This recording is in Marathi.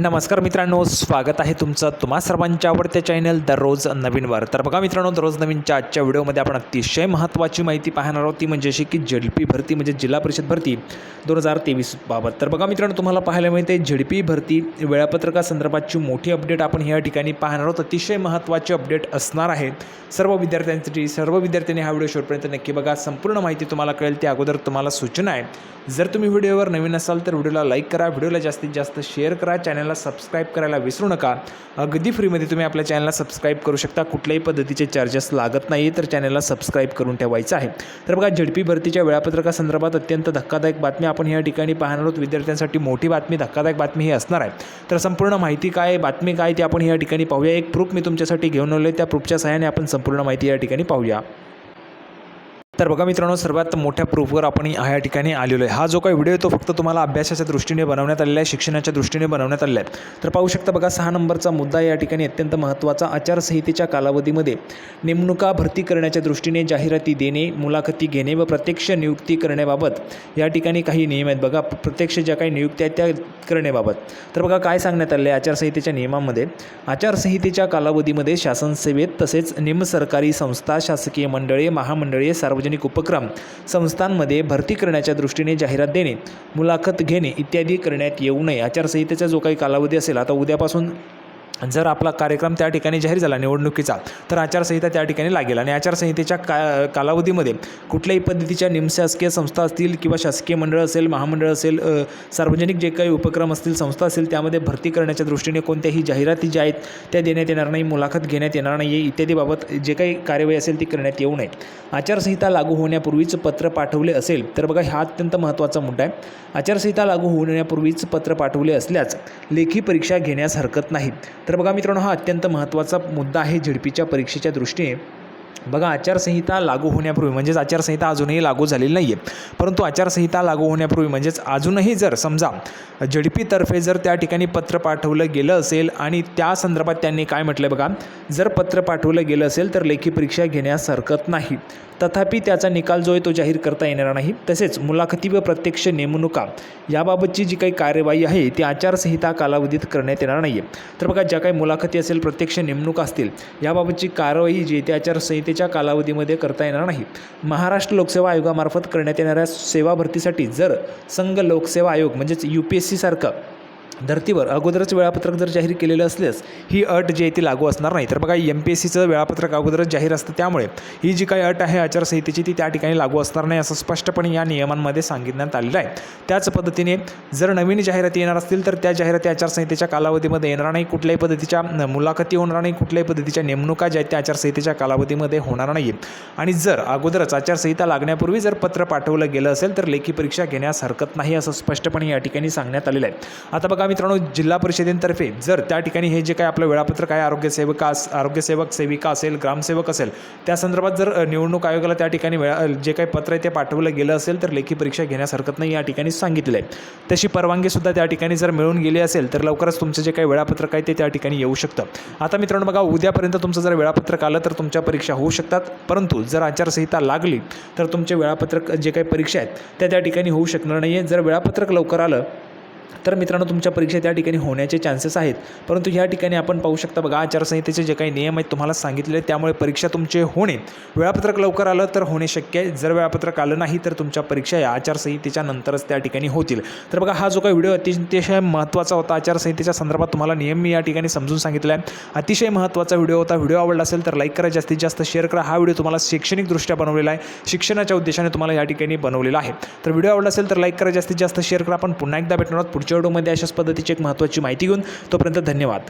नमस्कार मित्रांनो स्वागत आहे तुमचं तुम्हा सर्वांच्या आवडत्या चॅनल दररोज नवीनवर. तर बघा मित्रांनो दररोज नवीनच्या आजच्या व्हिडिओमध्ये आपण अतिशय महत्त्वाची माहिती पाहणार आहोत ती म्हणजे अशी की झेडपी भरती म्हणजे जिल्हा परिषद भरती दोन हजार तेवीस बाबत. तर बघा मित्रांनो तुम्हाला पाहायला मिळते झेडपी भरती वेळापत्रकासंदर्भातची मोठी अपडेट आपण या ठिकाणी पाहणार आहोत. अतिशय महत्त्वाची अपडेट असणार आहे. सर्व विद्यार्थ्यांसाठी सर्व विद्यार्थ्यांनी हा व्हिडिओ शेवटपर्यंत नक्की बघा. संपूर्ण माहिती तुम्हाला कळेल त्या अगोदर तुम्हाला सूचना आहे. जर तुम्ही व्हिडिओवर नवीन असाल तर व्हिडिओला लाईक करा व्हिडिओला जास्तीत जास्त शेअर करा चॅनल चॅनलला सबस्क्राईब करायला विसरू नका. अगदी फ्रीमध्ये तुम्ही आपल्या चॅनलला सबस्क्राईब करू शकता. कुठल्याही पद्धतीचे चार्जेस लागत नाही तर चॅनलला सबस्क्राईब करून ठेवायचं आहे. तर बघा झडपी भरतीच्या वेळापत्रकासंदर्भात अत्यंत धक्कादायक बातमी आपण या ठिकाणी पाहणार आहोत. विद्यार्थ्यांसाठी मोठी बातमी धक्कादायक बातमी ही असणार आहे. तर संपूर्ण माहिती काय आहे, बातमी काय ती आपण या ठिकाणी पाहूया. एक प्रूफ मी तुमच्यासाठी घेऊन आलो त्या प्रूफच्या सहाय्याने आपण संपूर्ण माहिती या ठिकाणी पाहूया. तर बघा मित्रांनो सर्वात मोठ्या प्रूफवर आपण ह्या ठिकाणी आलेलो आहे. हा जो काही व्हिडिओ आहे तो फक्त तुम्हाला अभ्यासाच्या दृष्टीने बनवण्यात आलेला आहे शिक्षणाच्या दृष्टीने बनवण्यात आलेला आहे. तर पाहू शकता बघा सहा नंबरचा मुद्दा या ठिकाणी अत्यंत महत्त्वाचा. आचारसंहितेच्या कालावधीमध्ये नेमणुका भरती करण्याच्या दृष्टीने जाहिराती देणे मुलाखती घेणे व प्रत्यक्ष नियुक्ती करण्याबाबत या ठिकाणी काही नियम आहेत बघा. प्रत्यक्ष ज्या काही नियुक्त्या आहेत त्या करण्याबाबत. तर बघा काय सांगण्यात आलं आहे आचारसंहितेच्या नियमामध्ये? आचारसंहितेच्या कालावधीमध्ये शासनसेवेत तसेच निमसरकारी संस्था शासकीय मंडळे महामंडळे सार्वजनिक उपक्रम संस्थांमध्ये भरती करण्याच्या दृष्टीने जाहिरात देणे मुलाखत घेणे इत्यादी करण्यात येऊ नये. आचारसंहितेचा जो काही कालावधी असेल आता उद्यापासून जर आपला कार्यक्रम त्या ठिकाणी जाहीर झाला निवडणुकीचा तर आचारसंहिता त्या ठिकाणी लागेल. आणि आचारसंहितेच्या का कालावधीमध्ये कुठल्याही पद्धतीच्या निमशासकीय संस्था असतील किंवा शासकीय मंडळ असेल महामंडळ असेल सार्वजनिक जे काही उपक्रम असतील संस्था असतील त्यामध्ये भरती करण्याच्या दृष्टीने कोणत्याही जाहिराती ज्या आहेत त्या देण्यात येणार नाही मुलाखत घेण्यात येणार नाही आहे इत्यादीबाबत जे काही कार्यवाही असेल ती करण्यात येऊ नये. आचारसंहिता लागू होण्यापूर्वीच पत्र पाठवले असेल तर बघा हा अत्यंत महत्त्वाचा मुद्दा आहे. आचारसंहिता लागू होण्यापूर्वीच पत्र पाठवले असल्यास लेखी परीक्षा घेण्यास हरकत नाही. तर बघा मित्रांनो हा अत्यंत महत्त्वाचा मुद्दा आहे झेडपीच्या परीक्षेच्या दृष्टीने. बघा आचारसंहिता लागू होण्यापूर्वी म्हणजेच आचारसंहिता अजूनही लागू झालेली नाही आहे परंतु आचारसंहिता लागू होण्यापूर्वी म्हणजेच अजूनही जर समजा झडपीतर्फे जर त्या ठिकाणी पत्र पाठवलं गेलं असेल आणि त्या संदर्भात त्यांनी काय म्हटलं बघा जर पत्र पाठवलं गेलं असेल तर लेखी परीक्षा घेण्यास हरकत नाही. तथापि त्याचा निकाल जो आहे तो जाहीर करता येणार नाही. तसेच मुलाखती व प्रत्यक्ष नेमणुका याबाबतची जी काही कार्यवाही आहे ती आचारसंहिता कालावधीत करण्यात येणार नाही आहे तर बघा ज्या काही मुलाखती असेल प्रत्यक्ष नेमणुका असतील याबाबतची कारवाई जी आहे ती आचारसंहितेच्या कालावधीमध्ये करता येणार नाही. महाराष्ट्र लोकसेवा आयोगामार्फत करण्यात येणाऱ्या सेवा भरतीसाठी जर संघ लोकसेवा आयोग म्हणजेच यू पी एस सीसारखं धर्तीवर अगोदरच वेळापत्रक जर जाहीर केलेलं असल्यास ही अट जी आहे ती लागू असणार नाही. तर बघा एम पी एस सीचं वेळापत्रक अगोदरच जाहीर असतं त्यामुळे ही जी काही अट आहे आचारसंहितेची ती त्या ठिकाणी लागू असणार नाही असं स्पष्टपणे या नियमांमध्ये सांगितण्यात आलेलं आहे. त्याच पद्धतीने जर नवीन जाहिराती येणार असतील तर त्या जाहिराती आचारसंहितेच्या कालावधीमध्ये येणार नाही. कुठल्याही पद्धतीच्या मुलाखती होणार नाही. कुठल्याही पद्धतीच्या नेमणुका ज्या आहेत त्या आचारसंहितेच्या कालावधीमध्ये होणार नाही आणि जर अगोदरच आचारसंहिता लागण्यापूर्वी जर पत्र पाठवलं गेलं असेल तर लेखी परीक्षा घेण्यास हरकत नाही असं स्पष्टपणे या ठिकाणी सांगण्यात आलेलं आहे. आता बघा मित्रांनो जिल्हा परिषदेतर्फे जर त्या ठिकाणी हे जे काही आपलं वेळापत्रक आहे आरोग्यसेवक अस- आरोग्यसेवक सेविका असेल ग्रामसेवक असेल त्या संदर्भात जर निवडणूक आयोगाला त्या ठिकाणी वेळा जे काही पत्र आहे ते पाठवलं गेलं असेल तर लेखी परीक्षा घेण्यास हरकत नाही या ठिकाणी सांगितलं आहे तशी परवानगीसुद्धा त्या ठिकाणी जर मिळून गेली असेल तर लवकरच तुमचं जे काही वेळापत्रक आहे ते त्या ठिकाणी येऊ शकतं. आता मित्रांनो बघा उद्यापर्यंत तुमचं जर वेळापत्रक आलं तर तुमच्या परीक्षा होऊ शकतात. परंतु जर आचारसंहिता लागली तर तुमचे वेळापत्रक जे काही परीक्षा आहेत त्या त्या ठिकाणी होऊ शकणार नाही आहे जर वेळापत्रक लवकर आलं तर मित्रांनो तुमच्या परीक्षा त्या ठिकाणी होण्याचे चान्सेस आहेत. परंतु ह्या ठिकाणी आपण पाहू शकता बघा आचारसंहितेचे जे काही नियम आहेत तुम्हाला सांगितले त्यामुळे परीक्षा तुमचे होणे. वेळापत्रक लवकर आलं तर होणे शक्य आहे. जर वेळापत्रक आलं नाही तर तुमच्या परीक्षा या आचारसंहितेच्या नंतरच त्या ठिकाणी होतील. तर बघा हा जो काही व्हिडिओ अतिशय महत्त्वाचा होता आचारसंहितेच्या संदर्भात तुम्हाला नियम मी या ठिकाणी समजून सांगितला आहे. अतिशय महत्त्वाचा व्हिडिओ होता. व्हिडिओ आवडला असेल तर लाईक करा जास्तीत जास्त शेअर करा. हा व्हिडिओ तुम्हाला शैक्षणिकदृष्ट्या बनवलेला आहे. शिक्षणाच्या उद्देशाने तुम्हाला या ठिकाणी बनवलेला आहे. तर व्हिडिओ आवडला असेल तर लाईक करा जास्तीत जास्त शेअर करा. आपण पुन्हा एकदा भेटणार आहोत पुढच्या व्हिडिओमध्ये अशाच पद्धतीची एक महत्त्वाची माहिती घेऊन तोपर्यंत धन्यवाद.